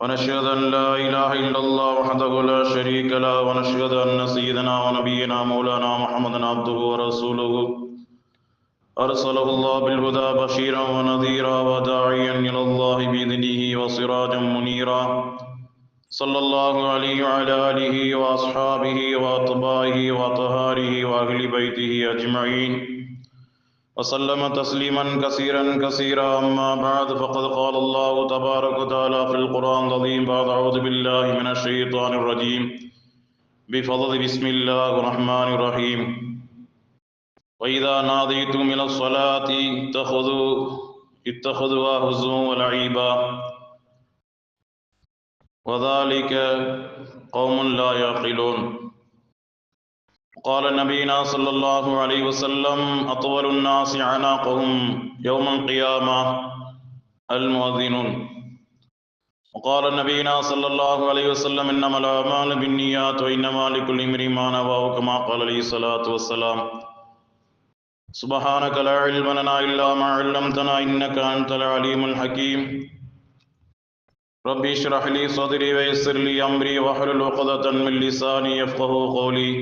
ونشهد أن لا إله إلا الله وحده لا شريك له ونشهد أن سيدنا ونبينا مولانا محمدا عبده ورسوله. أرسله الله بالهدى بشيرا ونذيرا وداعيا إلى الله بإذنه وسراجا منيرا. صلى الله عليه وعلى آله وأصحابه وأطبائه وأطهاره وأهل بيته أجمعين. وسلم تسليما كثيرا كثيرا. أما بعد فقد قال الله تبارك وتعالى في القرآن العظيم بعد أعوذ بالله من الشيطان الرجيم. بفضل بسم الله الرحمن الرحيم. وإذا ناديتم إلى الصلاة اتخذوا اتخذوها هزوا ولعيبا وذلك قوم لا يعقلون. قال نبينا صلى الله عليه وسلم، أطول الناس عناقهم يوم القيامة المؤذنون. وقال نبينا صلى الله عليه وسلم، إنما الأعمال بالنيات وإنما لكل امرئ ما نوى كما قال عليه الصلاة والسلام. سبحانك لا علم لنا إلا ما علمتنا، إنك أنت العليم الحكيم. ربي اشرح لي صدري ويسر لي أمري، واحلل عقدة من لساني يفقه قولي.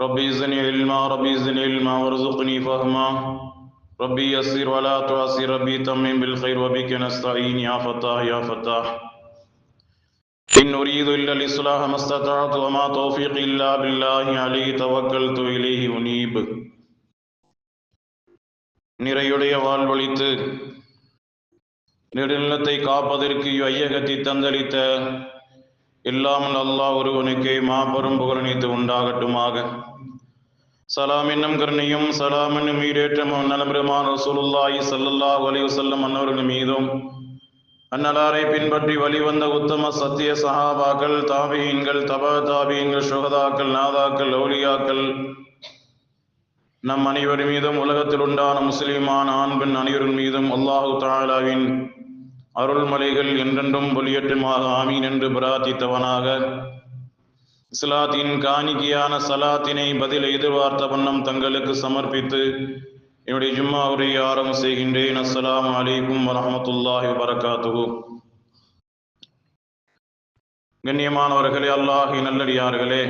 ربي زدني علما ربي زدني علما وارزقني فهما ربي يسر ولا تعسر ربي تمم بالخير وبك نستعين يا فتاح يا فتاح إن أريد إلا الإصلاح ما استطعت وما توفيقي إلا بالله عليه توكلت إليه أنيب நிறையுடைய வாழ்வழித்து நெடுநிலத்தை காப்பதற்கு ஐயகத்தை தந்தளித்த இல்லாமல் அல்லாஹ் ஒருவனுக்கே மாபெரும் புகழனைத்து உண்டாகட்டுமாக. சலாம் என்னும் கருணையும் சலாம் என்னும் ஈடேற்றமும் நலபெருமான் ரசூலுல்லாஹி ஸல்லல்லாஹு அலைஹி வஸல்லம் அன்னவர்கள் மீதும் அன்னலாரை பின்பற்றி வழிவந்த உத்தம சத்திய சஹாபாக்கள் தாபியீன்கள் தபா தாபியங்கள் சுகதாக்கள் நாதாக்கள் லௌலியாக்கள் நம் அனைவர் மீதும் உலகத்தில் உண்டான முஸ்லிமான ஆண் பெண் அனைவரின் மீதும் அல்லாஹு தாலாவின் அருள்மலைகள் என்றென்றும் பொலியற்றுமாக ஆமீன் என்று பிரார்த்தித்தவனாக. இஸ்லாத்தின் காணிக்கையான சலாத்தினை பதில் எதிர்பார்த்த வண்ணம் தங்களுக்கு சமர்ப்பித்து என்னுடைய ஜும்மா உரையை ஆரம்பம் செய்கின்றேன். அஸ்லாம் அலைக்கும் வரமத்துல்லாஹி வரகாத்து கண்ணியமானவர்களே அல்லாஹி நல்லடியார்களே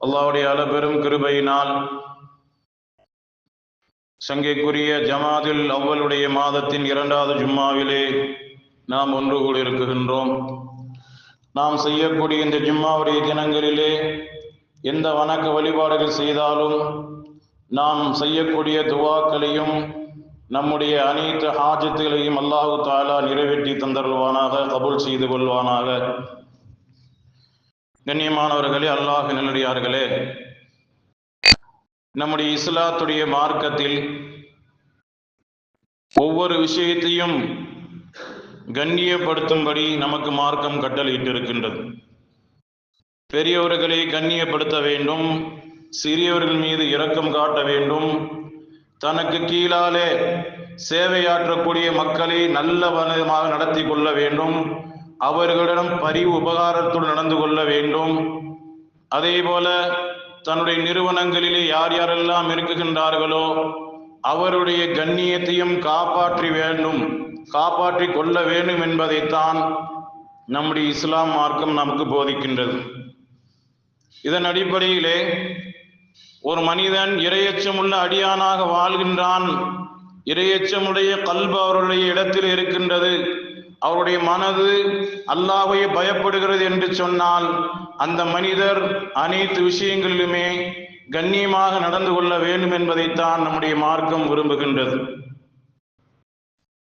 அல்லாஹுடைய அளபெரும் கிருபையினால் சங்கைக்குரிய ஜமாதில் அவ்வளுடைய மாதத்தின் இரண்டாவது ஜும்மாவிலே நாம் ஒன்று கூடியிருக்கின்றோம் நாம் செய்யக்கூடிய இந்த ஜும்மாவுடைய தினங்களிலே எந்த வணக்க வழிபாடுகள் செய்தாலும் நாம் செய்யக்கூடிய துவாக்களையும் நம்முடைய அனைத்து ஹாஜத்துகளையும் அல்லாஹு தாலா நிறைவேற்றி தந்தருள்வானாக கபுல் செய்து கொள்வானாக. கண்ணியமானவர்களே அல்லாஹ் நல்லடியார்களே நம்முடைய இஸ்லாத்துடைய மார்க்கத்தில் ஒவ்வொரு விஷயத்தையும் கண்ணியப்படுத்தும்படி நமக்கு மார்க்கம் கட்டளையிட்டிருக்கின்றது. பெரியவர்களை கண்ணியப்படுத்த வேண்டும் சிறியவர்கள் மீது இரக்கம் காட்ட வேண்டும். தனக்கு கீழாலே சேவையாற்றக்கூடிய மக்களை நல்ல விதமாக நடத்தி கொள்ள வேண்டும். அவர்களிடம் பரிவு உபகாரத்துடன் நடந்து கொள்ள வேண்டும். அதே போல தன்னுடைய நிறுவனங்களிலே யார் யாரெல்லாம் இருக்குகின்றார்களோ அவருடைய கண்ணியத்தையும் காப்பாற்றி வேண்டும். காப்பாற்றி கொள்ள வேண்டும் என்பதைத்தான் நம்முடைய இஸ்லாம் மார்க்கம் நமக்கு போதிக்கின்றது. இதன் அடிப்படையிலே ஒரு மனிதன் இரையச்சமுள்ள அடியானாக வாழ்கின்றான். இரையச்சமுடைய கல்பு அவருடைய இடத்தில் இருக்கின்றது. அவருடைய மனது அல்லாஹை பயப்படுகிறது என்று சொன்னால் அந்த மனிதர் அனைத்து விஷயங்களிலுமே கண்ணியமாக நடந்து கொள்ள வேண்டும் என்பதைத்தான் நம்முடைய மார்க்கம் விரும்புகின்றது.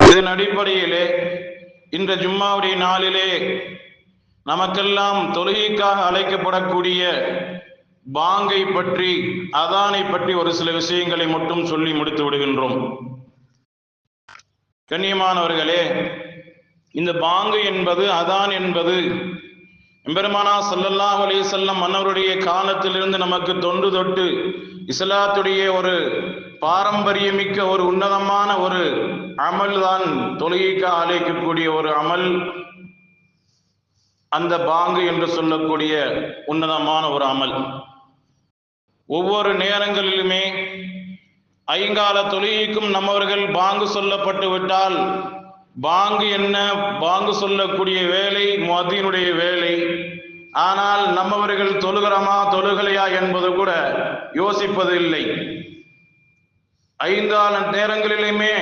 இதன் அடிப்படையிலே இந்த ஜும்மாவுடைய நாளிலே நமக்கெல்லாம் தொழுகைக்காக அழைக்கப்படக்கூடிய பாங்கை பற்றி அதானை பற்றி ஒரு சில விஷயங்களை மட்டும் சொல்லி முடித்து விடுகின்றோம். கண்ணியமானவர்களே இந்த பாங்கு என்பது அதான் என்பது எம்பெருமானா சல்லல்லாஹ் அலி செல்லம் மன்னருடைய காலத்திலிருந்து நமக்கு தொண்டு தொட்டு இஸ்லாத்துடைய ஒரு பாரம்பரியமிக்க ஒரு உன்னதமான ஒரு அமல் தான் தொழுகைக்கு அழைக்கக்கூடிய ஒரு அமல் அந்த பாங்கு என்று சொல்லக்கூடிய உன்னதமான ஒரு அமல். ஒவ்வொரு நேரங்களிலுமே ஐங்கால தொழுகைக்கும் நம்மவர்கள் பாங்கு சொல்லப்பட்டு விட்டால் பாங்கு என்ன? பாங்கு சொல்லக்கூடிய வேலை மதியனுடைய வேலை. ஆனால் நம்மவர்கள் தொழுகிறோமா தொழுகலையா என்பது கூட யோசிப்பது இல்லை. ஐந்தாள் நேரங்களிலுமே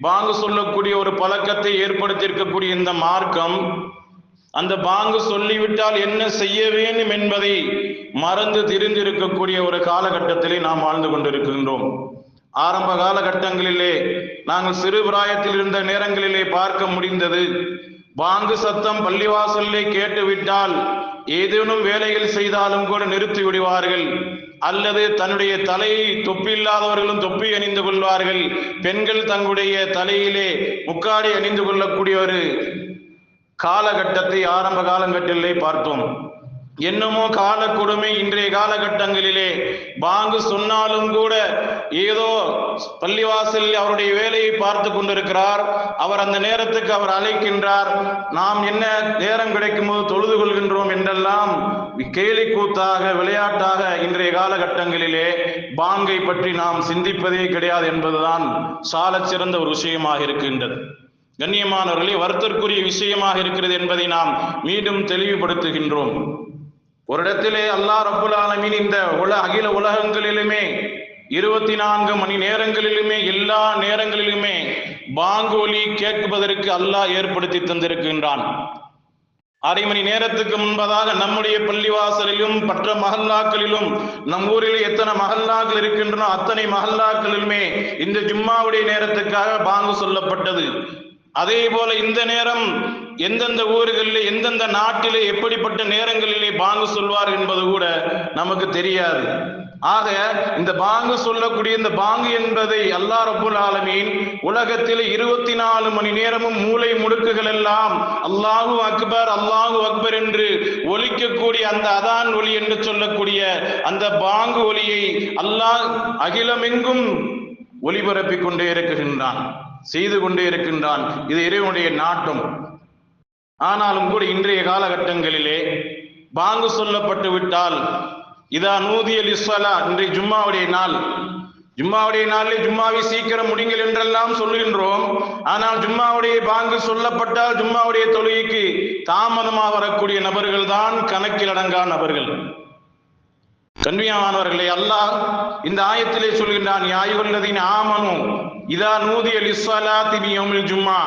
பாங்கு சொல்லக்கூடிய ஒரு பழக்கத்தை ஏற்படுத்தியிருக்கக்கூடிய இந்த மார்க்கம் அந்த பாங்கு சொல்லிவிட்டால் என்ன செய்ய வேண்டும் என்பதை மறந்து திரிந்திருக்கக்கூடிய ஒரு காலகட்டத்திலே நாம் வாழ்ந்து கொண்டிருக்கின்றோம். ஆரம்ப காலகட்டங்களிலே நாங்கள் சிறு பிராயத்தில் இருந்த நேரங்களிலே பார்க்க முடிந்தது. பாங்கு சத்தம் பள்ளிவாசலிலே கேட்டுவிட்டால் ஏதேனும் வேலைகள் செய்தாலும் கூட நிறுத்தி விடுவார்கள். அல்லது தன்னுடைய தலையை தொப்பி இல்லாதவர்களும் தொப்பி அணிந்து கொள்வார்கள். பெண்கள் தங்களுடைய தலையிலே முக்காடி அணிந்து கொள்ளக்கூடிய ஒரு காலகட்டத்தை ஆரம்ப காலகட்டத்திலே பார்த்தோம். என்னமோ கால கொடுமை இன்றைய காலகட்டங்களிலே. பாங்கு சொன்னாலும் கூட ஏதோ பள்ளிவாசலில் அவருடைய வேலையை பார்த்து கொண்டிருக்கிறார். அவர் அந்த நேரத்துக்கு அவர் அழைக்கின்றார். நாம் என்ன நேரம் கிடைக்கும் போது தொழுது கொள்கின்றோம் என்றெல்லாம் கேலி கூத்தாக விளையாட்டாக இன்றைய காலகட்டங்களிலே பாங்கை பற்றி நாம் சிந்திப்பதே கிடையாது என்பதுதான் சால சிறந்த ஒரு விஷயமாக இருக்கின்றது. கண்ணியமானவர்களே வருத்தற்குரிய விஷயமாக இருக்கிறது என்பதை நாம் மீண்டும் தெளிவுபடுத்துகின்றோம். ஒரு இடத்திலே அல்லாஹ் ரபுல் ஆலமின் இந்த உல அகில உலகங்களிலுமே இருபத்தி நான்கு மணி நேரங்களிலுமே எல்லா நேரங்களிலுமே பாங்கோலி கேட்பதற்கு அல்லாஹ் ஏற்படுத்தி தந்திருக்கின்றான். அரை மணி நேரத்துக்கு முன்பதாக நம்முடைய பள்ளிவாசலிலும் மற்ற மஹல்லாக்களிலும் நம் ஊரில் எத்தனை மஹல்லாக்கள் இருக்கின்றனோ அத்தனை மஹல்லாக்களிலுமே இந்த ஜும்மாவுடைய நேரத்துக்காக பாங்கு சொல்லப்பட்டது. அதே போல இந்த நேரம் எந்தெந்த ஊர்களிலே எந்தெந்த நாட்டிலே எப்படிப்பட்ட நேரங்களிலே பாங்கு சொல்வார் என்பது கூட நமக்கு தெரியாது. ஆக இந்த பாங்கு சொல்லக்கூடிய இந்த பாங்கு என்பதை அல்லா ரபுல் ஆலமீன் உலகத்தில் இருபத்தி நாலு மணி நேரமும் மூளை முடுக்குகள் எல்லாம் அல்லாஹு அக்பர் அல்லாஹு அக்பர் என்று ஒலிக்கக்கூடிய அந்த அதான் ஒலி என்று சொல்லக்கூடிய அந்த பாங்கு ஒலியை அல்லாஹ் அகிலமெங்கும் ஒளிபரப்பிக் கொண்டே இருக்குகின்றான் செய்து கொண்டே இருக்கின்றான். இது இறைவனுடைய நாட்டம். ஆனாலும் கூட இன்றைய காலகட்டங்களிலே பாங்கு சொல்லப்பட்டு விட்டால் இதா நூதியல் இஸ்வலா இன்றைய ஜும்மாவுடைய நாள். ஜும்மாவுடைய நாளில் ஜும்மாவை சீக்கிரம் முடிங்கள் என்றெல்லாம் சொல்லுகின்றோம் ஆனால் ஜும்மாவுடைய பாங்கு சொல்லப்பட்டால் ஜும்மாவுடைய தொழுகைக்கு தாமதமாக வரக்கூடிய நபர்கள் தான் கணக்கில் அடங்கா நபர்கள். கண்வியமானவர்களே அல்லாஹ் இந்த ஆயத்திலே சொல்கின்றான் யாயுள்ளதின் ஆமனு இதா நூதிய சலா யௌமில் ஜும்மா.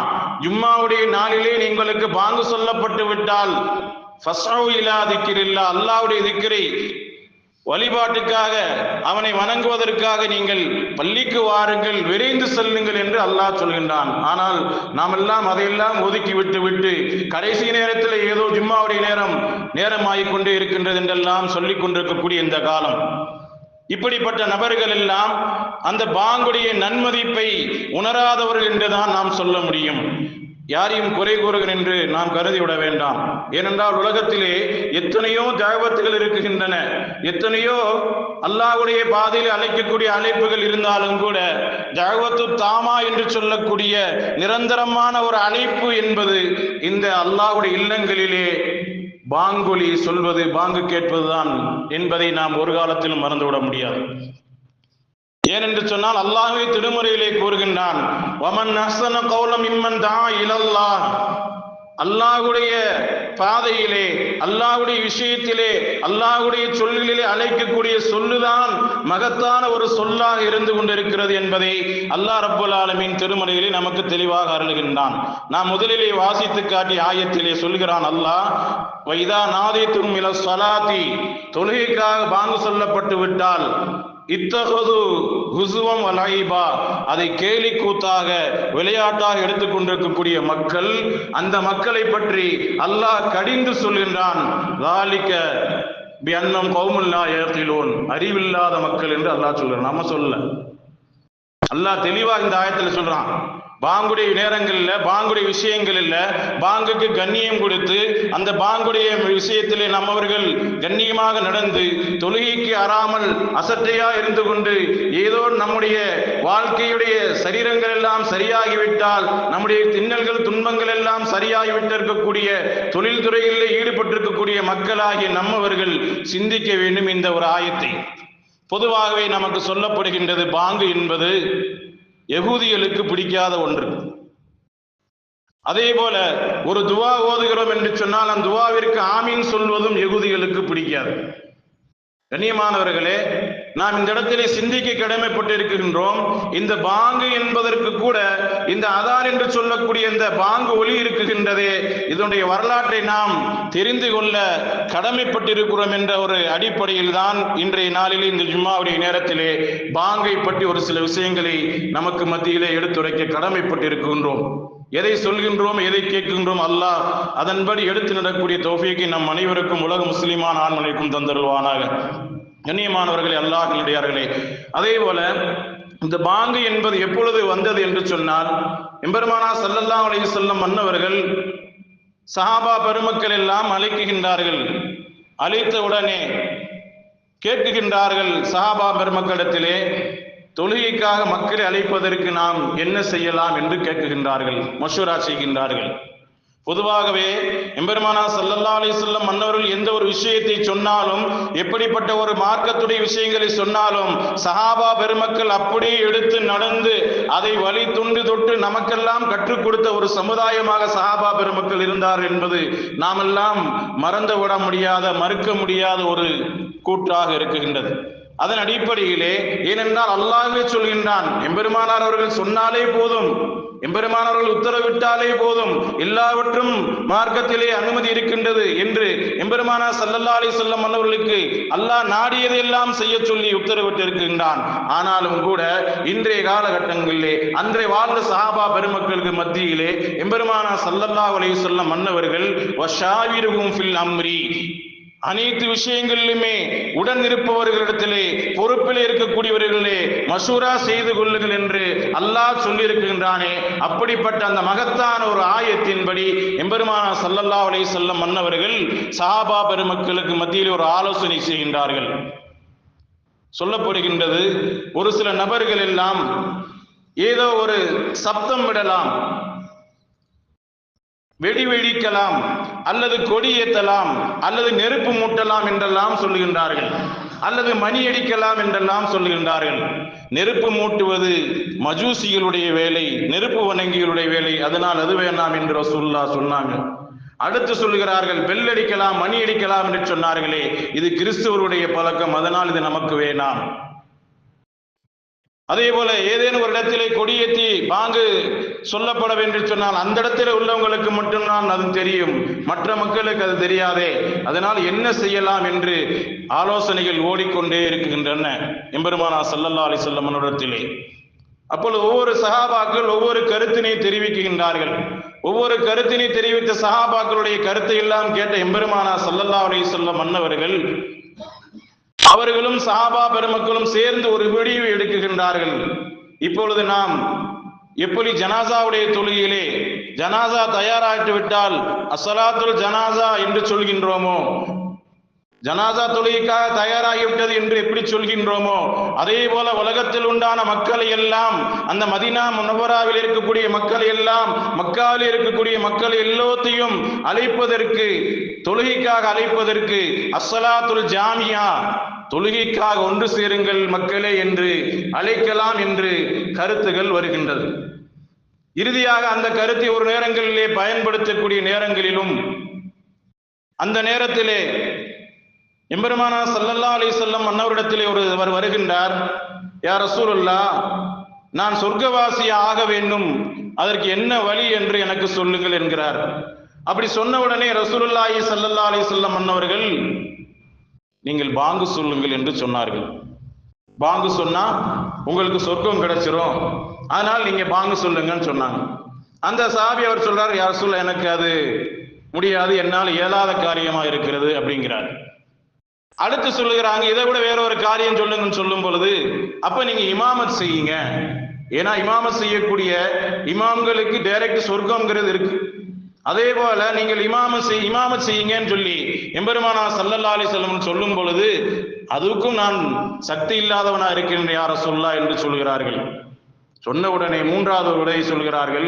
ஜும்மாவுடைய நாளிலே உங்களுக்கு பாங்கு சொல்லப்பட்டு விட்டால் ஃபஸ்ஸவு இலா திக்கிரில்லா அல்லாவுடைய திக்கிரை வழிபாட்டுக்காக அவனை வணங்குவதற்காக நீங்கள் பள்ளிக்கு வாருங்கள் விரைந்து செல்லுங்கள் என்று அல்லாஹ் சொல்கின்றான். ஆனால் நாம் எல்லாம் அதையெல்லாம் ஒதுக்கி விட்டு விட்டு கடைசி நேரத்தில் ஏதோ ஜும்மாவுடைய நேரம் நேரமாகிக் கொண்டே இருக்கின்றது என்றெல்லாம் சொல்லிக் கொண்டிருக்கக்கூடிய இந்த காலம். இப்படிப்பட்ட நபர்கள் எல்லாம் அந்த பாங்குடைய நன்மதிப்பை உணராதவர்கள் என்றுதான் நாம் சொல்ல முடியும். யாரையும் குறை கூறுகிறேன் என்று நாம் கருதி விட வேண்டாம். ஏனென்றால் உலகத்திலே எத்தனையோ ஜாகவத்துகள் இருக்குகின்றன. எத்தனையோ அல்லாஹுடைய பாதையில் அழைக்கக்கூடிய அழைப்புகள் இருந்தாலும் கூட ஜகவத்து தாமா என்று சொல்லக்கூடிய நிரந்தரமான ஒரு அழைப்பு என்பது இந்த அல்லாஹ்வுடைய இல்லங்களிலே பாங்குலி சொல்வது பாங்கு கேட்பதுதான் என்பதை நாம் ஒரு காலத்திலும் மறந்துவிட முடியாது. ஏனென்று சொன்னால் அல்லாஹே திருமுறையிலே கூறுகின்றான் அல்லாஹுடைய அல்லாஹ்வுடைய பாதையிலே அல்லாஹுடைய விஷயத்திலே அல்லாஹுடைய சொல்லிலே அழைக்கக்கூடிய சொல்லுதான் மகத்தான ஒரு சொல்லாக இருந்து கொண்டிருக்கிறது என்பதை அல்லாஹ் ரப்புல் ஆலமின் திருமலையிலே நமக்கு தெளிவாக அருளுகின்றான். நான் முதலிலே வாசித்து காட்டி ஆயத்திலே சொல்கிறான் அல்லாஹ் வைதா நாதேத்தும் இல சலாத்தி. தொழுகைக்காக பாங்கு சொல்லப்பட்டு விட்டால் இத்தகது ஹுசுவம் அலைபா அதை கேலி கூத்தாக விளையாட்டாக எடுத்துக்கொண்டிருக்கக்கூடிய மக்கள் அந்த மக்களை பற்றி அல்லாஹ் கடிந்து சொல்கின்றான். லாலிக்க பி அன்னம் கௌமுல்லா ஏற்றிலோன் அறிவில்லாத மக்கள் என்று அல்லாஹ் சொல்றான். நம்ம சொல்ல. அல்லாஹ் தெளிவா இந்த ஆயத்துல சொல்றான். பாங்குடைய நேரங்களில் பாங்குடைய விஷயங்களில் பாங்குக்கு கண்ணியம் கொடுத்து அந்த பாங்குடைய விஷயத்திலே நம்மவர்கள் கண்ணியமாக நடந்து தொழுகைக்கு அறாமல் அசட்டையா இருந்து கொண்டு ஏதோ நம்முடைய வாழ்க்கையுடைய சரீரங்கள் எல்லாம் சரியாகிவிட்டால் நம்முடைய திண்ணல்கள் துன்பங்கள் எல்லாம் சரியாகிவிட்டிருக்கக்கூடிய தொழில் ஈடுபட்டிருக்கக்கூடிய மக்களாகிய நம்மவர்கள் சிந்திக்க வேண்டும் இந்த ஒரு ஆயத்தை. பொதுவாகவே நமக்கு சொல்லப்படுகின்றது பாங்கு என்பது எகூதிகளுக்கு பிடிக்காத ஒன்று. அதே போல ஒரு துவா ஓதுகிறோம் என்று சொன்னால் அந்த துவாவிற்கு ஆமீன் சொல்வதும் யகுதிகளுக்கு பிடிக்காது. கண்ணியமானவர்களே நாம் இந்த இடத்திலே சிந்திக்க கடமைப்பட்டிருக்கின்றோம். இந்த பாங்கு என்பதற்கு கூட இந்த அதார் என்று சொல்லக்கூடிய இந்த பாங்கு ஒலி இருக்குகின்றதே. இதனுடைய வரலாற்றை நாம் தெரிந்து கொள்ள கடமைப்பட்டிருக்கிறோம் என்ற ஒரு அடிப்படையில் தான் இன்றைய நாளில் இந்த ஜும்மாவுடைய நேரத்திலே பாங்கை பற்றி ஒரு சில விஷயங்களை நமக்கு மத்தியிலே எடுத்துரைக்க கடமைப்பட்டிருக்கின்றோம். எதை சொல்கின்றோம் எதை கேட்கின்றோம் அல்லாஹ் அதன்படி எடுத்து நடக்கூடிய தௌஃபீக்கை நம் அனைவருக்கும் உலக முஸ்லிமான ஆண்மனைக்கும் தந்தருவானாக கண்ணியமானவர்களே அல்லாஹினுடையார்களே அதே போல இந்த பாங்கு என்பது எப்பொழுது வந்தது என்று சொன்னால் எம்பெருமானா சல்லல்லா அலைஹி செல்லும் மன்னவர்கள் சஹாபா பெருமக்கள் எல்லாம் அழைக்குகின்றார்கள். அழைத்த உடனே கேட்குகின்றார்கள் சஹாபா பெருமக்களிடத்திலே தொழுகைக்காக மக்களை அழைப்பதற்கு நாம் என்ன செய்யலாம் என்று கேட்குகின்றார்கள் மசூரா செய்கின்றார்கள். பொதுவாகவே எம்பெருமானா சல்லல்லா அலிசல்லம் மன்னவர்கள் எந்த ஒரு விஷயத்தை சொன்னாலும் எப்படிப்பட்ட ஒரு மார்க்கத்துடைய விஷயங்களை சொன்னாலும் சஹாபா பெருமக்கள் அப்படியே எடுத்து நடந்து அதை வழி துண்டு தொட்டு நமக்கெல்லாம் கற்றுக் கொடுத்த ஒரு சமுதாயமாக சஹாபா பெருமக்கள் இருந்தார் என்பது நாமெல்லாம் மறந்து விட முடியாத மறுக்க முடியாத ஒரு கூற்றாக இருக்குகின்றது. அதன் அடிப்படையிலே ஏனென்றால் அல்லாஹே சொல்கின்றான் எம்பெருமானார் அவர்கள் சொன்னாலே போதும் எம்பெருமானவர்கள் உத்தரவிட்டாலே போதும் எல்லாவற்றும் மார்க்கத்திலே அனுமதி இருக்கின்றது என்று எம்பெருமானா சல்லல்லா அலி சொல்லம் மன்னவர்களுக்கு அல்லாஹ் நாடியதெல்லாம் செய்ய சொல்லி உத்தரவிட்டு இருக்கின்றான் ஆனாலும் கூட இன்றைய காலகட்டங்களிலே அன்றைய வாழ்ந்த சஹாபா பெருமக்களுக்கு மத்தியிலே எம்பெருமானா சல்லல்லா அலி சொல்லம் மன்னவர்கள் வஷாவிருகும் ஃபில் அம்ரி அனைத்து விஷயங்களிலுமே உடன் இருப்பவர்களிடத்திலே பொறுப்பில் இருக்கக்கூடியவர்களே மசூரா செய்து கொள்ளுங்கள் என்று அல்லாஹ் சொல்லியிருக்கின்றானே. அப்படிப்பட்ட அந்த மகத்தான ஒரு ஆயத்தின்படி எம்பெருமானா சல்லல்லா அலைஹி செல்லம் மன்னவர்கள் சஹாபா பெருமக்களுக்கு மத்தியில் ஒரு ஆலோசனை செய்கின்றார்கள். சொல்லப்படுகின்றது ஒரு சில நபர்கள் எல்லாம் ஏதோ ஒரு சப்தம் விடலாம். வெடி வெடிக்கலாம் அல்லது கொடி ஏற்றலாம் அல்லது நெருப்பு மூட்டலாம் என்றெல்லாம் சொல்லுகின்றார்கள். அல்லது மணி அடிக்கலாம் என்றெல்லாம் சொல்லுகின்றார்கள். நெருப்பு மூட்டுவது மஜூசிகளுடைய வேலை நெருப்பு வணங்கிகளுடைய வேலை. அதனால் அது வேண்டாம் என்று ரசூல்லா சொன்னாங்க. அடுத்து சொல்லுகிறார்கள் பெல் அடிக்கலாம் மணி அடிக்கலாம் என்று சொன்னார்களே இது கிறிஸ்துவருடைய பழக்கம் அதனால் இது நமக்கு வேணாம். அதே போல ஏதேனும் ஒரு இடத்திலே கொடியேற்றி பாங்கு சொல்லப்பட வேண்டும் சொன்னால் அந்த இடத்துல உள்ளவங்களுக்கு மட்டும்தான் அது தெரியும். மற்ற மக்களுக்கு அது தெரியாதே. அதனால் என்ன செய்யலாம் என்று ஆலோசனைகள் ஓடிக்கொண்டே இருக்கின்றன. எம்பெருமானா சல்லல்லா அலி சொல்லமனிடத்திலே அப்பொழுது ஒவ்வொரு சகாபாக்கள் ஒவ்வொரு கருத்தினை தெரிவிக்கின்றார்கள். ஒவ்வொரு கருத்தினை தெரிவித்த சஹாபாக்களுடைய கருத்தை எல்லாம் கேட்ட எம்பெருமானா சல்லல்லா அலி சொல்ல மன்னவர்கள் அவர்களும் சஹாபா பெருமக்களும் சேர்ந்து ஒரு முடிவு எடுக்குகின்றார்கள். இப்பொழுது நாம் எப்படி ஜனாசாவுடைய தொழுகையிலே ஜனாசா தயாராகிட்டு விட்டால் அசலாத்துல் ஜனாசா என்று சொல்கின்றோமோ? ஜனாசா தொழுகைக்காக தயாராகிவிட்டது என்று எப்படி சொல்கின்றோமோ? அதே போல உலகத்தில் உண்டான மக்களை எல்லாம் அந்த மதினா முனவராவில் இருக்கக்கூடிய மக்களை எல்லாம் மக்காவில் இருக்கக்கூடிய மக்கள் எல்லோத்தையும் அழைப்பதற்கு தொழுகைக்காக அழைப்பதற்கு அஸ்ஸலாத்துல் ஜாமியா தொழுகைக்காக ஒன்று சேருங்கள் மக்களே என்று அழைக்கலாம் என்று கருத்துகள் வருகின்றது. இறுதியாக அந்த கருத்தை ஒரு நேரங்களிலே பயன்படுத்தக்கூடிய நேரங்களிலும் அந்த நேரத்திலே எம்பெருமானா சல்லல்லா அலி சொல்லம் அன்னவரிடத்திலே ஒருவர் வருகின்றார் யார் ரசூலுல்லா நான் சொர்க்கவாசி ஆக வேண்டும் அதற்கு என்ன வழி என்று எனக்கு சொல்லுங்கள் என்கிறார். அப்படி சொன்ன உடனே ரசூலுல்லாஹி சல்லல்லா அலி சொல்லம் அன்னவர்கள் நீங்கள் பாங்கு சொல்லுங்கள் என்று சொன்னார்கள். பாங்கு சொன்னா உங்களுக்கு சொர்க்கம் கிடைச்சிரும். அதனால் நீங்க பாங்கு சொல்லுங்கன்னு சொன்னாங்க. அந்த சாபி அவர் சொல்றாரு யார் சொல்ல எனக்கு அது முடியாது. என்னால் இயலாத காரியமா இருக்கிறது அப்படிங்கிறார். அடுத்து சொல்லுகிறாங்க இதை விட வேற ஒரு காரியம் சொல்லுங்கன்னு சொல்லும் பொழுது அப்ப நீங்க இமாமத் செய்யுங்க. ஏன்னா இமாமத் செய்யக்கூடிய இமாம்களுக்கு டைரக்ட் சொர்க்கம்ங்கிறது இருக்கு. அதே போல நீங்கள் இமாம செய் இமாம செய்யுங்கன்னு சொல்லி எம்பெருமானா சல்லல்லா அலி செல்லம் சொல்லும் பொழுது அதுக்கும் நான் சக்தி இல்லாதவனா இருக்கின்ற யார சொல்லா என்று சொல்கிறார்கள். சொன்ன உடனே மூன்றாவது உடனே சொல்கிறார்கள்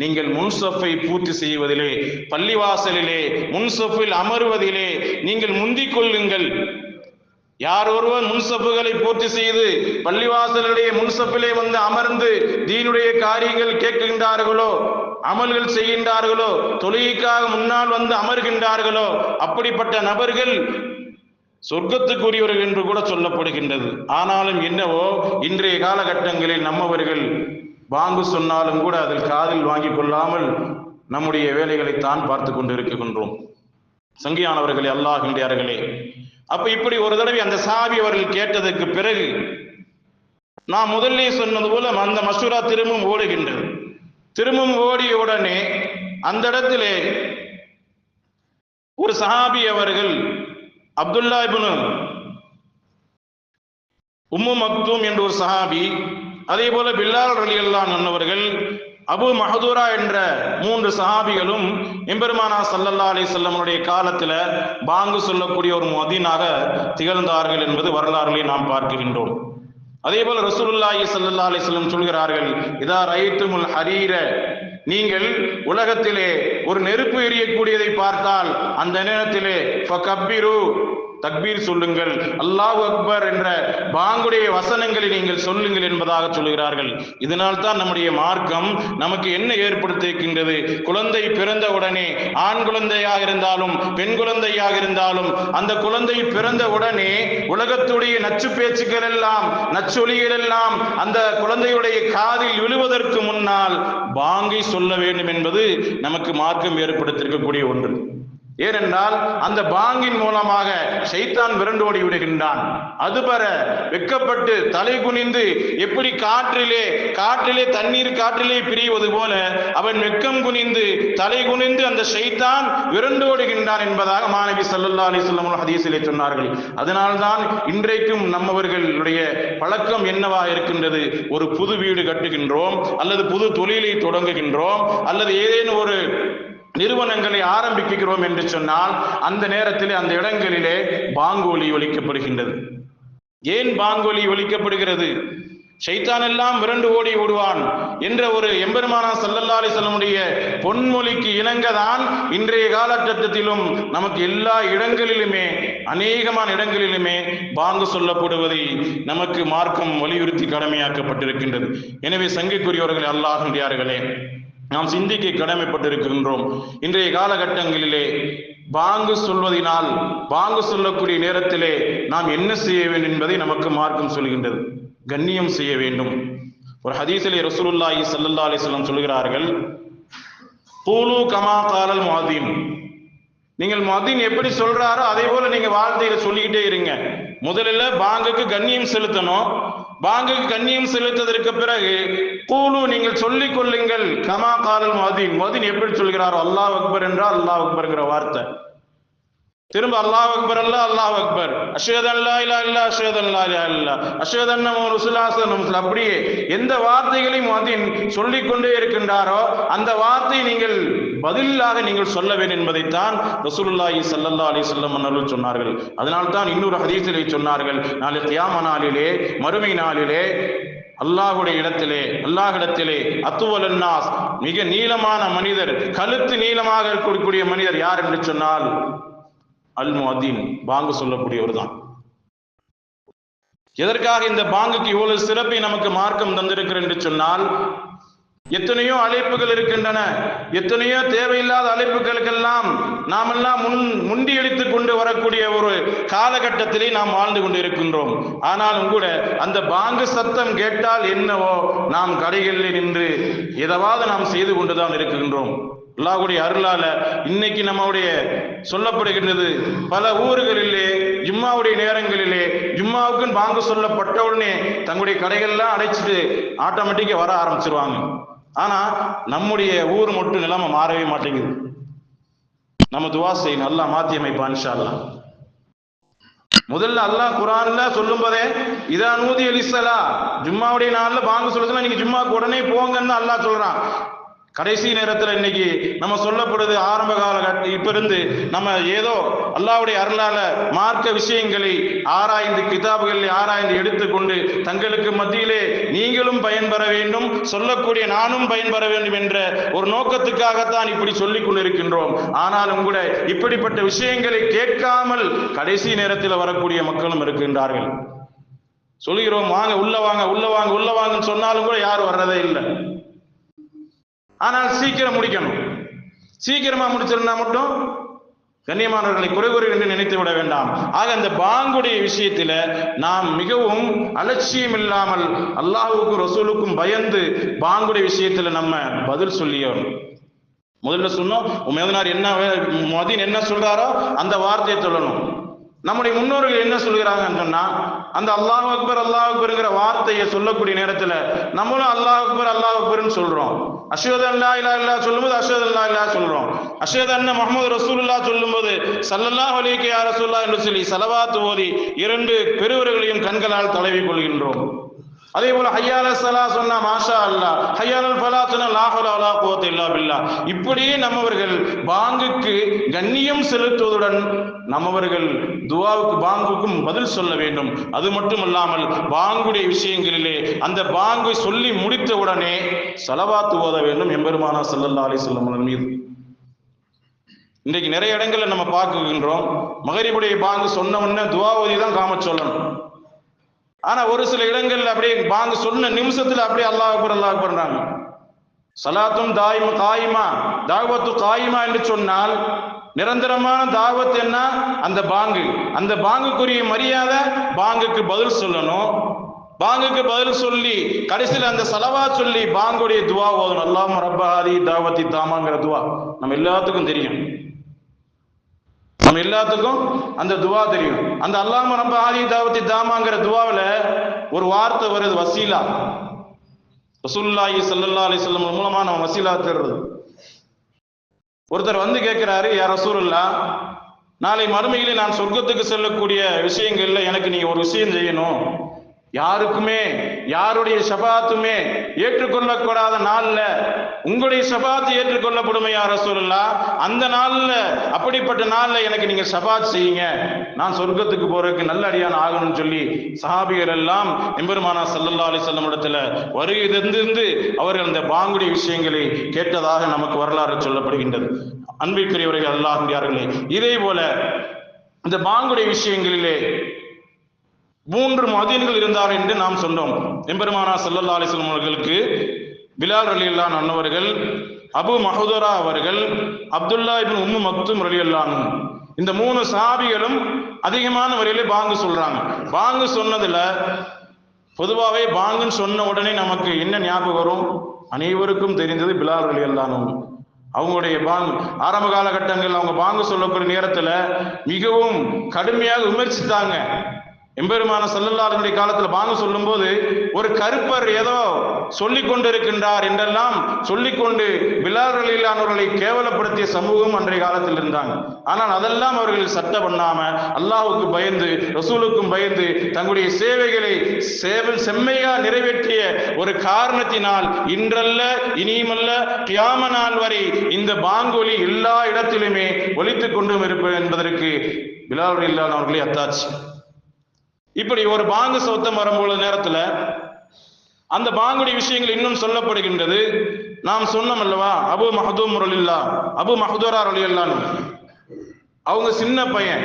நீங்கள் முன்சஃபை பூர்த்தி செய்வதிலே பள்ளிவாசலிலே முன்சஃபில் அமர்வதிலே நீங்கள் முந்திக் கொள்ளுங்கள். யார் ஒருவர் முன்சப்புகளை பூர்த்தி செய்து பள்ளிவாசலுடைய முன்சப்பிலே வந்து அமர்ந்து தீனுடைய காரியங்கள் கேட்கின்றார்களோ அமல்கள் செய்கின்றார்களோ தொழுகைக்காக முன்னால் வந்து அமர்கின்றார்களோ அப்படிப்பட்ட நபர்கள் சொர்க்கத்துக்குரியவர்கள் என்று கூட சொல்லப்படுகின்றது. ஆனாலும் என்னவோ இன்றைய காலகட்டங்களில் நம்மவர்கள் வாங்கு சொன்னாலும் கூட அதில் காதில் வாங்கி கொள்ளாமல் நம்முடைய வேலைகளைத்தான் பார்த்து கொண்டு இருக்கின்றோம் சங்கியானவர்களே அல்லாஹின்றார்களே அப்ப இப்படி ஒரு தடவை அந்த சாவி அவர்கள் கேட்டதற்கு பிறகு நான் முதல்லே சொன்னது போல அந்த மசூரா திரும்பவும் ஓடுகின்றது. திரும்பும் ஓடிய உடனே அந்த இடத்திலே ஒரு சஹாபி அவர்கள் அப்துல்லா உம்மு மக்தூம் என்ற ஒரு சஹாபி அதே போல பில்லால் ரலியல்லான் அன்னவர்கள் அபு மஹதூரா என்ற மூன்று சஹாபிகளும் எம்பெருமானா சல்லல்லா அலி செல்லமனுடைய காலத்தில் பாங்கு சொல்லக்கூடிய ஒரு மதினாக திகழ்ந்தார்கள் என்பது வரலாறுகளை நாம் பார்க்கின்றோம். அதே போல ரசூலுல்லாஹி சல்லா அலிஸ்லம் சொல்கிறார்கள் இதா ரைத்துமுல் ஹரீர. நீங்கள் உலகத்திலே ஒரு நெருப்பு எரியக்கூடியதை பார்த்தால் அந்த நேரத்திலே தக்பீர் சொல்லுங்கள். அல்லாஹ் அக்பர் என்ற பாங்குடைய வசனங்களை நீங்கள் சொல்லுங்கள் என்பதாக சொல்கிறார்கள் இதனால் தான் நம்முடைய மார்க்கம் நமக்கு என்ன ஏற்படுத்தியிருக்கின்றது? குழந்தை பிறந்த உடனே ஆண் குழந்தையாக இருந்தாலும் பெண் குழந்தையாக இருந்தாலும் அந்த குழந்தை பிறந்த உடனே உலகத்துடைய நச்சு பேச்சுக்கள் எல்லாம் நச்சொலிகள் எல்லாம் அந்த குழந்தையுடைய காதில் விழுவதற்கு முன்னால் பாங்கை சொல்ல வேண்டும் என்பது நமக்கு மார்க்கம் ஏற்படுத்தியிருக்கக்கூடிய ஒன்று. ஏனென்றால் அந்த பாங்கின் மூலமாக ஷைத்தான் விரண்டோடி விடுகின்றான். அதுபர வெக்கப்பட்டு தலை குனிந்து எப்படி காற்றிலே காற்றிலே தண்ணீர் காற்றிலே பிரிவது போல அவன் வெக்கம் குனிந்து தலை குனிந்து அந்த ஷைத்தான் விரண்டோடுகின்றான் என்பதாக மாணவி சல்லல்லா அலிஸ்லாம் ஹதீசிலே சொன்னார்கள். அதனால்தான் இன்றைக்கும் நம்மவர்களுடைய பழக்கம் என்னவா இருக்கின்றது? ஒரு புது வீடு கட்டுகின்றோம் அல்லது புது தொழிலை தொடங்குகின்றோம் அல்லது ஏதேனும் ஒரு நிறுவனங்களை ஆரம்பிக்கிறோம் என்று சொன்னால் அந்த நேரத்திலே அந்த இடங்களிலே பாங்கோலி ஒலிக்கப்படுகின்றது. ஏன் பாங்கோலி ஒலிக்கப்படுகிறது? சைத்தான் எல்லாம் விரண்டு ஓடி ஓடுவான் என்ற ஒரு எம்பெருமானா சல்லல்லா அலிசல்லமுடைய பொன்மொழிக்கு இணங்கதான் இன்றைய காலகட்டத்திலும் நமக்கு எல்லா இடங்களிலுமே அநேகமான இடங்களிலுமே பாங்கு சொல்லப்படுவதை நமக்கு மார்க்கம் வலியுறுத்தி கடமையாக்கப்பட்டிருக்கின்றது. எனவே சங்கைக்குரியவர்கள் அல்லாஹின்றியார்களே நாம் சிந்திக்க கடமைப்பட்டிருக்கின்றோம். இன்றைய காலகட்டங்களிலே பாங்கு சொல்வதனால் பாங்கு சொல்லக்கூடிய நேரத்திலே நாம் என்ன செய்ய வேண்டும் என்பதை நமக்கு மார்க்கம் சொல்கின்றது. கண்ணியம் செய்ய வேண்டும். ஒரு ஹதீஸிலே ரசூலுல்லாஹி சல்லல்லா அலிஸ்லாம் சொல்கிறார்கள் பூலு கமா காலல் முஅதீன் நீங்கள் மதீன் எப்படி சொல்றாரோ அதே போல நீங்க வார்த்தையில சொல்லிக்கிட்டே இருங்க. முதலில் பாங்குக்கு கண்ணியம் செலுத்தணும் பாங்குக்கு கண்ணியம் செலுத்ததற்கு பிறகு கூலு நீங்கள் சொல்லிக் கொள்ளுங்கள். கமா காலல் மதீன் மதின் எப்படி சொல்கிறாரோ அல்லாஹ் அக்பர் என்றால் அல்லாஹ் அக்பர்ங்கிற வார்த்தை. திரும்ப அல்லாஹ் அக்பர் அல்ல அல்லாஹ் அக்பர் அஷேத் அல்லா இல்லா இல்லா அஷேத் அல்லா இல்லா இல்லா அஷேத் அன்ன ருசுலாசன் அப்படியே எந்த வார்த்தைகளையும் மதின் சொல்லிக் கொண்டே இருக்கின்றாரோ அந்த வார்த்தையை நீங்கள் பதிலாக நீங்கள் சொல்ல வேண்டும் என்பதைத்தான் ரசூலுல்லாஹி சல்லல்லா அலி சொல்லம் அவர்கள் சொன்னார்கள். அதனால் தான் இன்னொரு ஹதீசிலே சொன்னார்கள் நாளை தியாம நாளிலே மறுமை நாளிலே அல்லாஹுடைய இடத்திலே அல்லாஹிடத்திலே அத்துவல் நாஸ் மிக நீளமான மனிதர் கழுத்து நீளமாக இருக்கக்கூடிய மனிதர் யார் என்று சொன்னால் அல் முஹதீன் பாங்கு சொல்லக்கூடியவர் தான். எதற்காக இந்த பாங்குக்கு இவ்வளவு சிறப்பை நமக்கு மார்க்கம் தந்திருக்கிறது என்று சொன்னால் எத்தனையோ அழைப்புகள் இருக்கின்றன. எத்தனையோ தேவையில்லாத அழைப்புகளுக்கெல்லாம் நாமெல்லாம் முன் முண்டியடித்து கொண்டு வரக்கூடிய ஒரு காலகட்டத்திலே நாம் வாழ்ந்து கொண்டு இருக்கின்றோம் ஆனாலும் கூட அந்த பாங்கு சத்தம் கேட்டால் என்னவோ நாம் கடைகளில் நின்று எதவாவது நாம் செய்து கொண்டுதான் இருக்கின்றோம். அல்லாஹுடைய அருளால இன்னைக்கு நம்முடைய சொல்லப்படுகின்றது பல ஊர்களிலே ஜும்மாவுடைய நேரங்களிலே ஜும்மாவுக்குன்னு பாங்கு சொல்லப்பட்ட உடனே தங்களுடைய கடைகள்லாம் அடைச்சிட்டு ஆட்டோமேட்டிக்கா வர ஆரம்பிச்சிருவாங்க. ஆனா நம்முடைய ஊர் மட்டும் நிலைமை மாறவே மாட்டேங்குது. நம்ம துவா செய்யணும். நல்லா மாத்தி அமைப்பான் முதல்ல அல்லாஹ் குரான்ல சொல்லும் போதே இதா நூதி அலிசலா ஜும்மாவுடைய நாள்ல பாங்க சொல்லுதுன்னா நீங்க ஜும்மாவுக்கு உடனே போங்கன்னு அல்லாஹ் சொல்றான். கடைசி நேரத்தில் இன்னைக்கு நம்ம சொல்லப்படுது ஆரம்ப கால இப்ப இருந்து நம்ம ஏதோ அல்லாவுடைய அருளால மார்க்க விஷயங்களை ஆராய்ந்து கிதாபுகளை ஆராய்ந்து எடுத்துக்கொண்டு தங்களுக்கு மத்தியிலே நீங்களும் பயன்பெற வேண்டும் சொல்லக்கூடிய நானும் பயன்பெற வேண்டும் என்ற ஒரு நோக்கத்துக்காகத்தான் இப்படி சொல்லிக் கொண்டிருக்கின்றோம். ஆனாலும் கூட இப்படிப்பட்ட விஷயங்களை கேட்காமல் கடைசி நேரத்தில் வரக்கூடிய மக்களும் இருக்கின்றார்கள். சொல்கிறோம் வாங்க உள்ள வாங்க உள்ள வாங்க உள்ள வாங்கன்னு சொன்னாலும் கூட யாரும் வர்றதே இல்லை. ஆனால் சீக்கிரம் முடிக்கணும். சீக்கிரமா முடிச்சிருந்தா மட்டும் கண்ணியமானவர்களை குறைகுறை என்று நினைத்து விட வேண்டாம். ஆக அந்த பாங்குடைய விஷயத்தில நாம் மிகவும் அலட்சியம் இல்லாமல் அல்லாஹுக்கும் ரசூலுக்கும் பயந்து பாங்குடைய விஷயத்துல நம்ம பதில் சொல்லியோம் முதல்ல சொன்னோம் மேதனார் என்ன மதின் என்ன சொல்றாரோ அந்த வார்த்தையை சொல்லணும். நம்முடைய முன்னோர்கள் என்ன சொல்கிறாங்கன்னு சொன்னா அந்த அல்லாஹ் அக்பர் அல்லாஹ் அக்பருங்கிற வார்த்தையை சொல்லக்கூடிய நேரத்துல நம்மளும் அல்லாஹ் அக்பர் அல்லாஹ் அக்பர்னு சொல்றோம். அஷ்ஹது அல்லா இல்லா இல்லா சொல்லும்போது அஷ்ஹது அல்லா இல்லா சொல்றோம். அஷ்ஹது அண்ணன் முகமது ரசூலுல்லா சொல்லும்போது சல்லல்லா அலைஹி யார் ரசூல்லா என்று சொல்லி சலவாத்து ஓதி இரண்டு பெருவர்களையும் கண்களால் தலைவி கொள்கின்றோம். அதே போல ஹையால சலா சொன்னா மாஷா அல்லா ஹையால் ஃபலா சொன்னா லா ஹவுல வலா இல்லா பில்லா. இப்படியே நம்மவர்கள் பாங்குக்கு கண்ணியம் செலுத்துவதுடன் நம்மவர்கள் துவாவுக்கு பாங்குக்கும் பதில் சொல்ல வேண்டும். அது மட்டுமல்லாமல் பாங்குடைய விஷயங்களிலே அந்த பாங்கை சொல்லி முடித்த உடனே செலவாத்து ஓத வேண்டும் எம்பெருமானா செல்லல்லா அலி வஸல்லம் மீது. இன்றைக்கு நிறைய இடங்களில் நம்ம பார்க்குகின்றோம். மகரிபுடைய பாங்கு சொன்ன உடனே துவாவதி தான் காம சொல்லணும். ஆனா ஒரு சில இடங்கள்ல அப்படியே பாங்கு சொன்ன நிமிஷத்துல அப்படியே அல்லாஹ் அக்பர் அல்லாஹ் அக்பர்ன்றாங்க சலாத்தும் தாயும் காயுமா தாவத்து காயுமா என்று சொன்னால் நிரந்தரமான தாவத் என்ன? அந்த பாங்கு. அந்த பாங்குக்குரிய மரியாதை பாங்குக்கு பதில் சொல்லணும். பாங்குக்கு பதில் சொல்லி கடைசியில் அந்த சலவா சொல்லி பாங்குடைய துவா ஓதணும். அல்லாம ரப்பாதி தாவத்தி தாமாங்கிற துவா. நம்ம எல்லாத்துக்கும் தெரியும். நம்ம எல்லாத்துக்கும் அந்த துவா தெரியும். அந்த அல்லாம நம்ம ஆதி தாவத்தி தாமாங்கிற துவாவில் ஒரு வார்த்தை வருது வசீலா. ரசூல்லாஹி சல்லா அலி சொல்லம் மூலமா நம்ம வசீலா தருறது ஒருத்தர் வந்து கேட்கிறாரு யார் ரசூல்லா நாளை மறுமையிலே நான் சொர்க்கத்துக்கு செல்லக்கூடிய விஷயங்கள்ல எனக்கு நீங்க ஒரு விஷயம் செய்யணும். யாருக்குமே யாருடைய சபாத்துமே ஏற்றுக்கொள்ளக்கூடாத நாள்ல உங்களுடைய சபாத்து ஏற்றுக்கொள்ளப்படுமே யார சொல்லலாம் அந்த நாள்ல அப்படிப்பட்ட நாள்ல எனக்கு நீங்க சபாத் செய்யுங்க. நான் சொர்க்கத்துக்கு போறதுக்கு நல்ல அடியான ஆகணும்னு சொல்லி சஹாபிகள் எல்லாம் எம்பெருமானா சல்லல்லா அலி செல்லம் இடத்துல வருகை தந்திருந்து அவர்கள் அந்த பாங்குடி விஷயங்களை கேட்டதாக நமக்கு வரலாறு சொல்லப்படுகின்றது. அன்பிற்குரியவர்கள் அல்லாஹ் இதே போல இந்த பாங்குடைய விஷயங்களிலே மூன்று மதீன்கள் இருந்தார் என்று நாம் சொன்னோம். எம்பெருமானா சல்லல்லா அலிஸ்லம் அவர்களுக்கு பிலால் ரலியல்லான் அன்னவர்கள் அபு மஹதுரா அவர்கள் Abdullah ibn Umm Maktum Ali ரலியல்லான் இந்த மூணு சாபிகளும் அதிகமான வரையில பாங்கு சொல்றாங்க. பாங்கு சொன்னதுல பொதுவாகவே பாங்குன்னு சொன்ன உடனே நமக்கு என்ன ஞாபகம் வரும்? அனைவருக்கும் தெரிந்தது பிலால் ரலியல்லானும் அவங்களுடைய பாங்கு. ஆரம்ப காலகட்டங்கள் அவங்க பாங்கு சொல்லக்கூடிய நேரத்துல மிகவும் கடுமையாக விமர்சித்தாங்க. எம்பெருமான செல்லல்லாருடைய காலத்துல பானு சொல்லும்போது ஒரு கருப்பர் ஏதோ சொல்லிக் கொண்டிருக்கின்றார் என்றெல்லாம் சொல்லிக்கொண்டு பிலால் ரலீலானவர்களை கேவலப்படுத்திய சமூகம் அன்றைய காலத்தில் இருந்தாங்க. ஆனால் அதெல்லாம் அவர்கள் சட்ட பண்ணாம அல்லாஹுக்கு பயந்து ரசூலுக்கும் பயந்து தங்களுடைய சேவைகளை சேவல் செம்மையா நிறைவேற்றிய ஒரு காரணத்தினால் இன்றல்ல இனியுமல்ல கியாம நாள் வரை இந்த பாங்கொலி எல்லா இடத்திலுமே ஒலித்துக் கொண்டும் இருப்பது என்பதற்கு பிலால் ரலீலானவர்களே அத்தாச்சு இப்படி ஒரு பாங்கு சௌத்தம் வரும்போது நேரத்துல அந்த பாங்குடைய விஷயங்கள் இன்னும் சொல்லப்படுகின்றது. நாம் சொன்னோம் அல்லவா அபு மஹதூம் ரலில்லா அபு மஹதூரா ரலியல்லான்னு அவங்க சின்ன பையன்.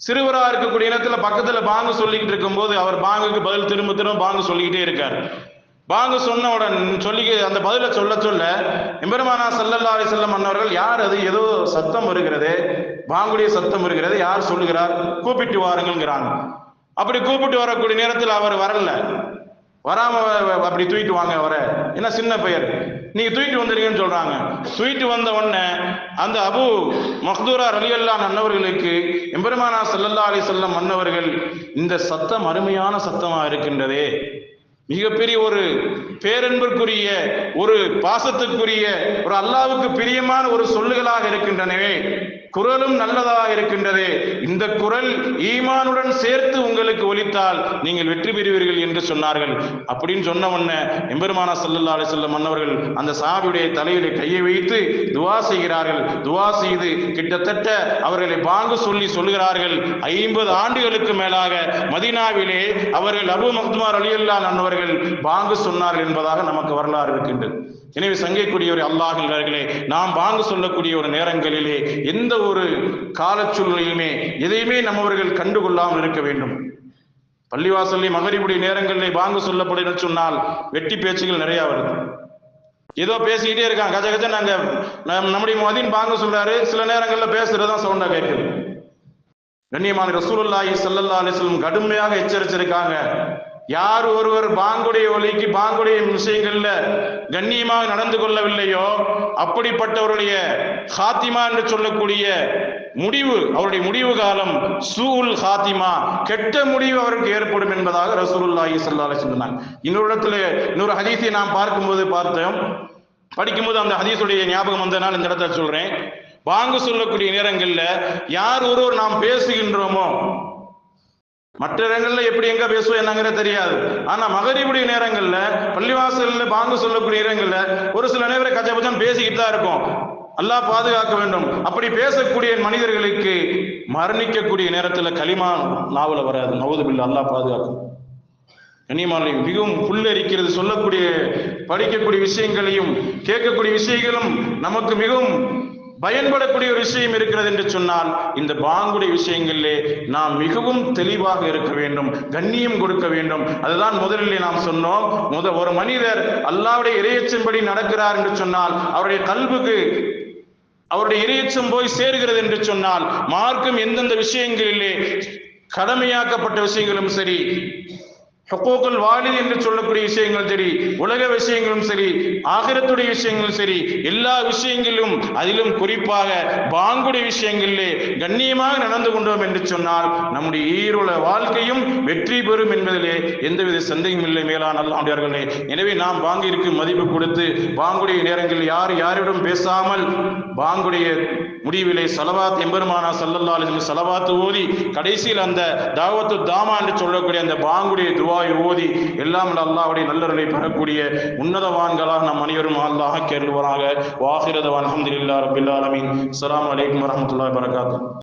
சிறுவராக இருக்கக்கூடிய இடத்துல பக்கத்துல பாங்கு சொல்லிக்கிட்டு இருக்கும்போது அவர் பாங்குக்கு பதில் திரும்ப திரும்ப பாங்கு சொல்லிக்கிட்டே இருக்கார். பாங்கு சொன்ன உடன் சொல்லி அந்த பதில சொல்ல சொல்ல எம்பெருமானா சல்லல்லா அலி செல்லம் அன்னவர்கள் யார் அது? ஏதோ சத்தம் வருகிறது. பாங்குடைய சத்தம் வருகிறது. யார் சொல்லுகிறார்? கூப்பிட்டு வாருங்கிறாங்க அப்படி கூப்பிட்டு வரக்கூடிய நேரத்தில் அவர் வரல. வராம அப்படி தூக்கிட்டு வாங்க வர என்ன சின்ன பெயர்? நீங்க தூக்கிட்டு வந்துருங்கன்னு சொல்றாங்க. தூக்கிட்டு வந்த உடனே அந்த அபு மஹ்தூரா ரலியல்லா அன்னவர்களுக்கு எம்பெருமானா சல்லல்லா அலி செல்லம் அன்னவர்கள் இந்த சத்தம் அருமையான சத்தமா இருக்கின்றதே. மிகப்பெரிய ஒரு பேரன்பிற்குரிய ஒரு பாசத்துக்குரிய ஒரு அல்லாவுக்கு பிரியமான ஒரு சொல்லுகளாக இருக்கின்றனவே. குரலும் நல்லதாக இருக்கின்றது. இந்த குரல் ஈமானுடன் சேர்த்து உங்களுக்கு ஒலித்தால் நீங்கள் வெற்றி பெறுவீர்கள் என்று சொன்னார்கள். அப்படின்னு சொன்ன உடனே எம்பெருமானா சல்லல்லா அலிசல்லம் மன்னவர்கள் அந்த சாபியுடைய தலையிலே கையை வைத்து துவா செய்கிறார்கள். துவா செய்து கிட்டத்தட்ட அவர்களை பாங்கு சொல்லி சொல்லுகிறார்கள். ஐம்பது ஆண்டுகளுக்கு மேலாக மதீனாவிலே அவர்கள் அபு மஹ்துமார் அலியுல்லா அன்னவர்கள் பாங்கு சொன்னார்கள் என்பதாக நமக்கு வரலாறு இருக்கின்றது. எனவே சங்கைக்குரியவர் அல்லாஹர்களே நாம் வாங்க சொல்லக்கூடிய ஒரு நேரங்களிலே எந்த ஒரு காலச்சூழ்நிலையுமே எதையுமே நம்மவர்கள் கண்டுகொள்ளாமல் இருக்க வேண்டும். பள்ளிவாசலில் மகரிபுடைய நேரங்களிலே வாங்க சொல்லப்படும் சொன்னால் வெட்டி பேச்சுகள் நிறைய வருது. ஏதோ பேசிக்கிட்டே இருக்காங்க. கஜ கஜ நாங்க நம்- நம்முடைய மதின் வாங்க சொல்றாரு. சில நேரங்கள்ல பேசுறதுதான் சவுண்டா கேட்குது. கண்ணியமான ரசூலுல்லாஹி ஸல்லல்லாஹு அலைஹி வஸல்லம் கடுமையாக எச்சரிச்சிருக்காங்க. யார் ஒருவர் பாங்குடைய ஒலிக்கு பாங்குடைய விஷயங்கள்ல கண்ணியமாக நடந்து கொள்ளவில்லையோ அப்படிப்பட்டவருடைய ஹாத்திமா என்று சொல்லக்கூடிய முடிவு அவருடைய முடிவு காலம் சூல் ஹாத்திமா கெட்ட முடிவு அவருக்கு ஏற்படும் என்பதாக ரசூலுல்லாஹி ஸல்லல்லாஹு சொன்னாங்க. இன்னொரு இடத்துல இன்னொரு ஹதீஸை நாம் பார்க்கும்போது பார்த்தோம். படிக்கும்போது அந்த ஹதீஸுடைய ஞாபகம் வந்ததுனால இந்த இடத்துல சொல்றேன். வாங்க சொல்லக்கூடிய நேரங்கள்ல யார் ஒருவர் நாம் பேசுகின்றோமோ மற்ற இடங்கள்ல எப்படி எங்க பேசுவோம் என்னங்கிறது தெரியாது. ஆனா மகரிபுடைய நேரங்கள்ல பள்ளிவாசல்ல பாங்கு சொல்லக்கூடிய இடங்கள்ல ஒரு சில நேரம் கஜபஜன் பேசிக்கிட்டு தான் இருக்கும். அல்லாஹ் பாதுகாக்க வேண்டும். அப்படி பேசக்கூடிய மனிதர்களுக்கு மரணிக்கக்கூடிய நேரத்துல களிமா நாவல வராது. நவது பில்லா அல்லாஹ் பாதுகாக்கும். கண்ணியமானே மிகவும் புல்லரிக்கிறது. சொல்லக்கூடிய படிக்கக்கூடிய விஷயங்களையும் கேட்கக்கூடிய விஷயங்களும் நமக்கு மிகவும் பயன்படக்கூடிய ஒரு விஷயம் இருக்கிறது என்று சொன்னால் இந்த பாங்குடைய விஷயங்களிலே நாம் மிகவும் தெளிவாக இருக்க வேண்டும் கண்ணியம் கொடுக்க வேண்டும். அதுதான் முதலிலே நாம் சொன்னோம். முத ஒரு மனிதர் அல்லாவுடைய இறையச்சின்படி நடக்கிறார் என்று சொன்னால் அவருடைய கல்வுக்கு அவருடைய இறையச்சம் போய் சேர்கிறது என்று சொன்னால் மார்க்கம் எந்தெந்த விஷயங்களிலே கடமையாக்கப்பட்ட விஷயங்களும் சரி ஹக்கோக்கல் வாலி என்று சொல்லக்கூடிய விஷயங்கள் சரி உலக விஷயங்களும் சரி ஆகிரத்துடைய விஷயங்களும் சரி எல்லா விஷயங்களிலும் அதிலும் குறிப்பாக பாங்குடைய விஷயங்களிலே கண்ணியமாக நடந்து கொண்டோம் என்று சொன்னால் நம்முடைய ஈருல வாழ்க்கையும் வெற்றி பெறும் என்பதிலே எந்தவித சந்தேகம் இல்லை மேலான அல்லாண்டியர்களே எனவே நாம் பாங்கிற்கு மதிப்பு கொடுத்து பாங்குடைய நேரங்களில் யார் யாரிடம் பேசாமல் பாங்குடைய முடிவிலே சலவாத் எம்பெருமானா சல்லல்லா சலவாத்து ஓதி கடைசியில் அந்த தாவத்து தாமா என்று சொல்லக்கூடிய அந்த பாங்குடைய துவாய் ஓதி எல்லாம் அல்லாவுடைய அல்லாஹ்வுடைய நல்லருளை பெறக்கூடிய உன்னதவான்களாக நம் அனைவரும் அல்லாஹ் கேள்வராக வாசிரதவான் அஹமதுல்லா ரபில்லாலமின் அலாம் வலைக்கம் அலைக்கும் வரகாத்து